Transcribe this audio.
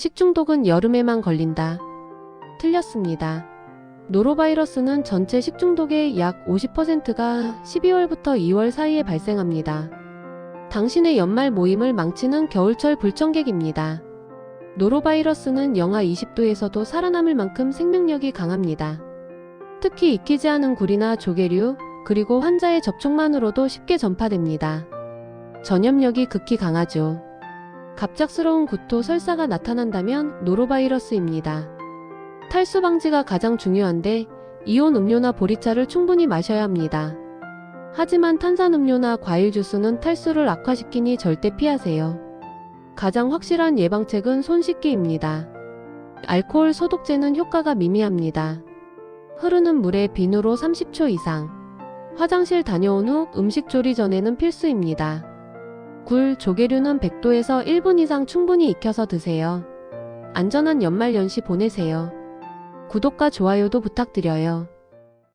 식중독은 여름에만 걸린다. 틀렸습니다. 노로바이러스는 전체 식중독의 약 50%가 12월부터 2월 사이에 발생합니다. 당신의 연말 모임을 망치는 겨울철 불청객입니다. 노로바이러스는 영하 20도에서도 살아남을 만큼 생명력이 강합니다. 특히 익히지 않은 굴이나 조개류, 그리고 환자의 접촉만으로도 쉽게 전파됩니다. 전염력이 극히 강하죠. 갑작스러운 구토, 설사가 나타난다면 노로바이러스입니다. 탈수 방지가 가장 중요한데 이온 음료나 보리차를 충분히 마셔야 합니다. 하지만 탄산음료나 과일 주스는 탈수를 악화시키니 절대 피하세요. 가장 확실한 예방책은 손 씻기입니다. 알코올 소독제는 효과가 미미합니다. 흐르는 물에 비누로 30초 이상. 화장실 다녀온 후 음식 조리 전에는 필수입니다. 굴, 조개류는 100도에서 1분 이상 충분히 익혀서 드세요. 안전한 연말 연시 보내세요. 구독과 좋아요도 부탁드려요.